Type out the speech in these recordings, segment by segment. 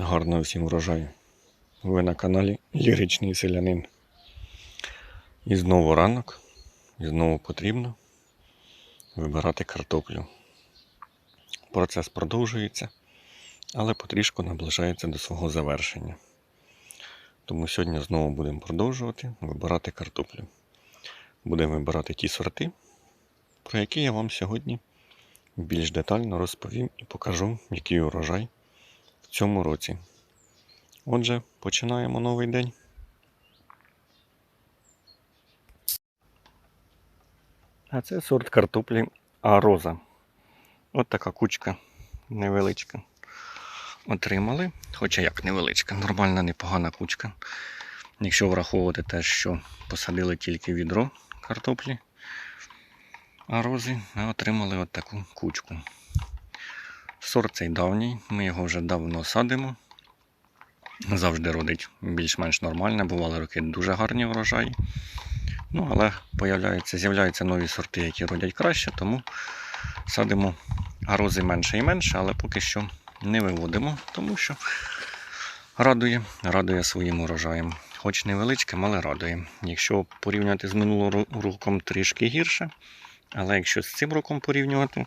Гарного всім врожаю. Ви на каналі Ліричний Селянин. І знову ранок, і знову потрібно вибирати картоплю. Процес продовжується, але потрішку наближається до свого завершення. Тому сьогодні знову будемо продовжувати вибирати картоплю. Будемо вибирати ті сорти, про які я вам сьогодні більш детально розповім і покажу, який урожай цьому році. Отже, починаємо новий день. А це сорт картоплі Ароза. От така кучка невеличка. Отримали, хоча як невеличка, нормальна, непогана кучка. Якщо враховувати те, що посадили тільки відро картоплі Арози, а отримали от таку кучку. Сорт цей давній, ми його вже давно садимо. Завжди родить більш-менш нормально. Бували роки дуже гарні врожаї. Ну, але з'являються нові сорти, які родять краще, тому садимо арози менше і менше, але поки що не виводимо, тому що радує, радує своїм урожаєм. Хоч невеличким, але радує. Якщо порівняти з минулим роком трішки гірше, але якщо з цим роком порівнювати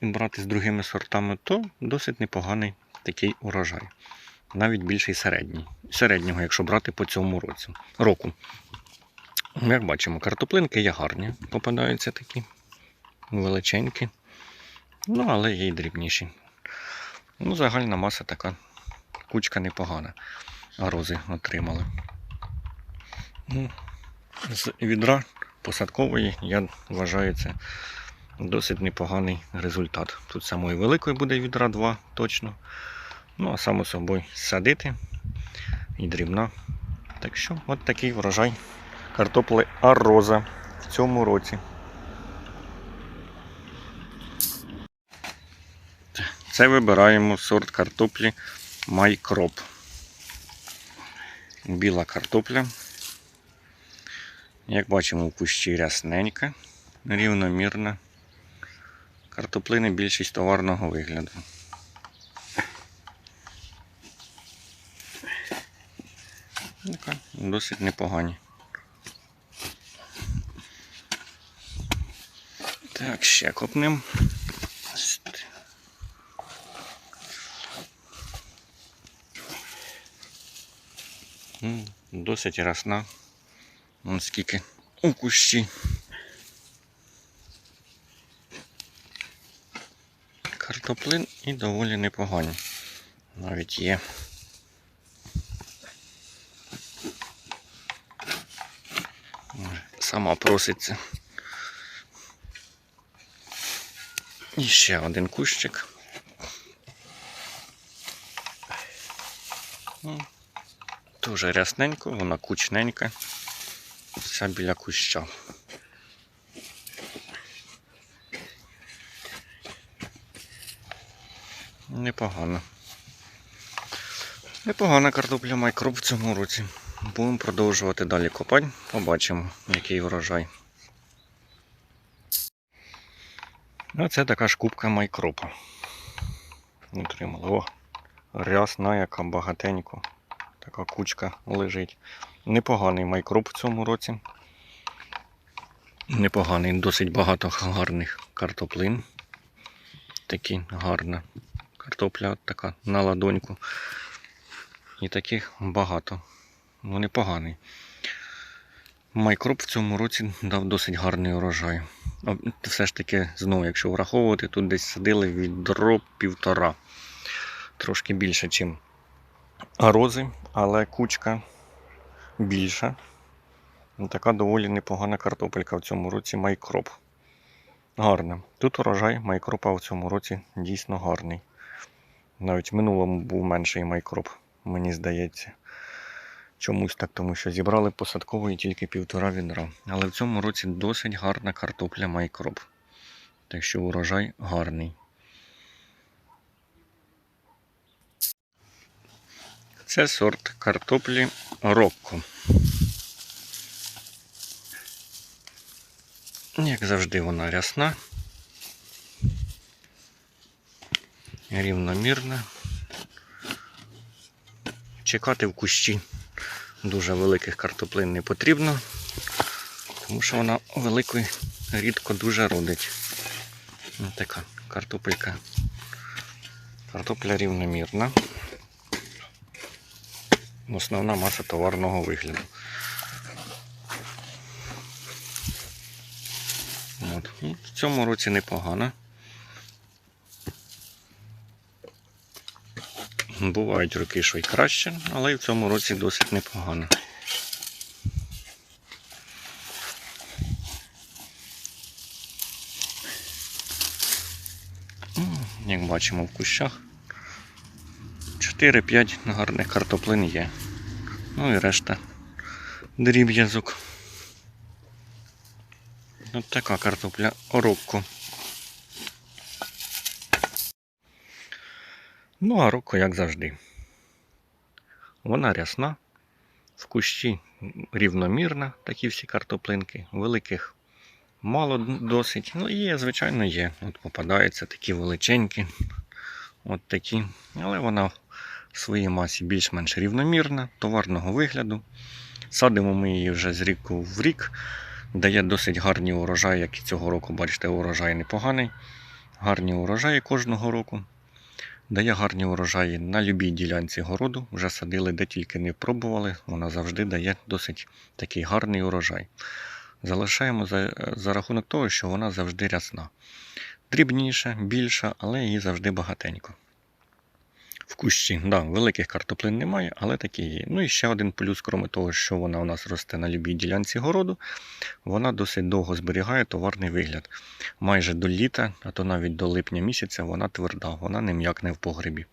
брати з другими сортами, то досить непоганий такий урожай. Навіть більший середній. Середнього, якщо брати по цьому році, року. Як бачимо, картоплинки є гарні, попадаються такі величенькі. Ну, але є й дрібніші. Ну, загальна маса така. Кучка непогана. Рози отримали. Ну, з відра посадкової, я вважаю, це досить непоганий результат. Тут самої великої буде відра 2 точно. Ну, а само собою садити і дрібна. Так що, от такий врожай картопли Ароза в цьому році. Це вибираємо сорт картоплі Майкроп. Біла картопля. Як бачимо, в кущі рясненька, рівномірна. Картоплини більшість товарного вигляду. Досить непогані. Так, ще копнем. Досить рясна. Вон скільки у кущі. Картоплин і доволі непогані. Навіть є. Сама проситься. І ще один кущик. Ну, Дуже рясненько, вона кучненька. Вся біля куща. Непогано. Непогана картопля майкроп в цьому році. Будемо продовжувати далі копати. Побачимо, який врожай. Оце така ж кубка майкропа. Отримали. О, рясна, яка багатенько. Така кучка лежить. Непоганий майкроп в цьому році. Непоганий, досить багато гарних картоплин. Такі гарна картопля така на ладоньку. І таких багато. Ну, непоганий. Майкроп в цьому році дав досить гарний урожай. Все ж таки, знову, якщо враховувати, тут десь садили відро півтора. Трошки більше, ніж рози, але кучка більша. Ну, Така доволі непогана картопелька в цьому році майкроп. Гарна. Тут урожай майкропа в цьому році дійсно гарний. Навіть в минулому був менший майкроп, мені здається. Чомусь так, тому що зібрали посадкової тільки півтора відра. Але в цьому році досить гарна картопля майкроп. Так що урожай гарний. Це сорт картоплі Рокко. Як завжди, вона рясна, рівномірна. чекати в кущі дуже великих картоплин не потрібно, тому що вона великою рідко дуже родить. Ось така картопелька. Картопля рівномірна. Основна маса товарного вигляду. От. Ну, В цьому році непогано. Бувають роки, що й краще, але і в цьому році досить непогано. Як бачимо в кущах, 4-5 гарних картоплин є. Ну і решта дріб'язок. Ось така картопля орокко. Ну, а рокко, як завжди. Вона рясна, в кущі рівномірна, такі всі картоплинки, великих мало досить. Ну, є, звичайно, є. От попадаються такі величенькі, от такі. Але вона в своїй масі більш-менш рівномірна, товарного вигляду. Садимо ми її вже з ріку в рік. Дає досить гарні урожаї, як і цього року, бачите, урожай непоганий. Гарні урожаї кожного року. Дає гарні урожаї на любій ділянці городу. Вже садили, де тільки не пробували. Вона завжди дає досить такий гарний урожай. Залишаємо за, за рахунок того, що вона завжди рясна. Дрібніша, більша, але її завжди багатенько. Кущі, да, великих картоплин немає, але такі є. Ну і ще один плюс, крім того, що вона у нас росте на любій ділянці городу, вона досить довго зберігає товарний вигляд. Майже до літа, а то навіть до липня місяця вона тверда, вона не м'якне в погребі.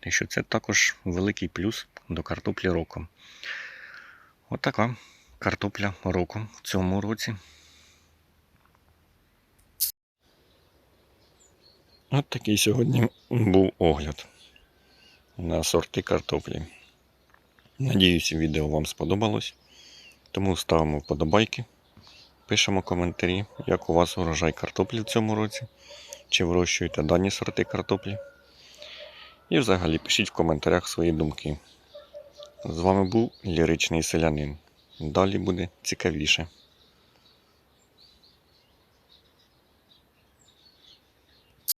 Так що це також великий плюс до картоплі роком. Отака картопля роком в цьому році. От такий сьогодні був огляд на сорти картоплі. Надіюсь, відео вам сподобалось. Тому ставимо вподобайки, пишемо коментарі, як у вас урожай картоплі в цьому році, чи вирощуєте дані сорти картоплі. І взагалі пишіть в коментарях свої думки. З вами був ліричний селянин. Далі буде цікавіше.